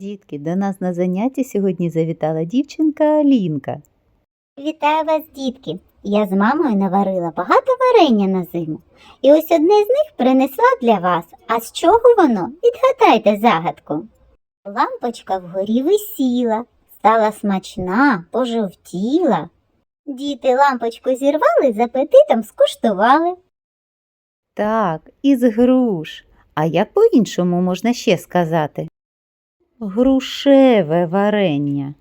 Дітки, до нас на заняття сьогодні завітала дівчинка Алінка. Вітаю вас, дітки! Я з мамою наварила багато варення на зиму. І ось одне з них принесла для вас. А з чого воно? Відгадайте загадку. Лампочка вгорі висіла, стала смачна, пожовтіла. Діти лампочку зірвали, з апетитом скуштували. Так, із груш. А як по-іншому можна ще сказати? Грушеве варення.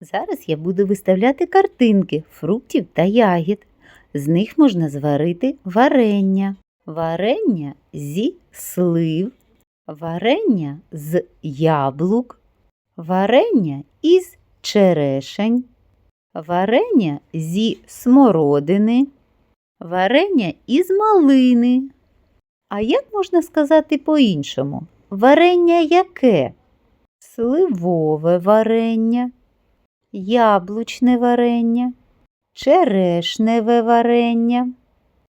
Зараз я буду виставляти картинки фруктів та ягід. З них можна зварити варення. Варення зі слив, варення з яблук, варення із черешень, варення зі смородини, варення із малини. А як можна сказати по-іншому? Варення яке? Сливове варення, яблучне варення, черешневе варення,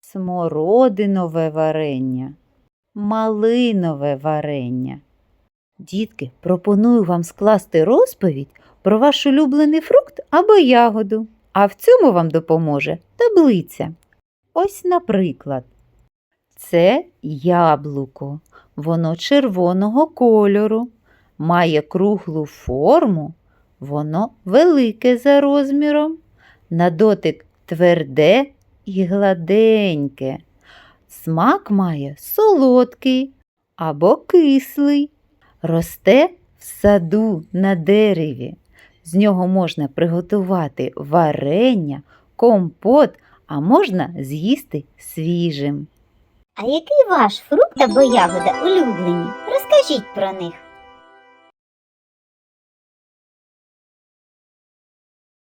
смородинове варення, малинове варення. Дітки, пропоную вам скласти розповідь про ваш улюблений фрукт або ягоду, а в цьому вам допоможе таблиця. Ось, наприклад, це яблуко. Воно червоного кольору, має круглу форму, воно велике за розміром, на дотик тверде і гладеньке. Смак має солодкий або кислий, росте в саду на дереві. З нього можна приготувати варення, компот, а можна з'їсти свіжим. А який ваш фрукт або ягода улюблені? Розкажіть про них.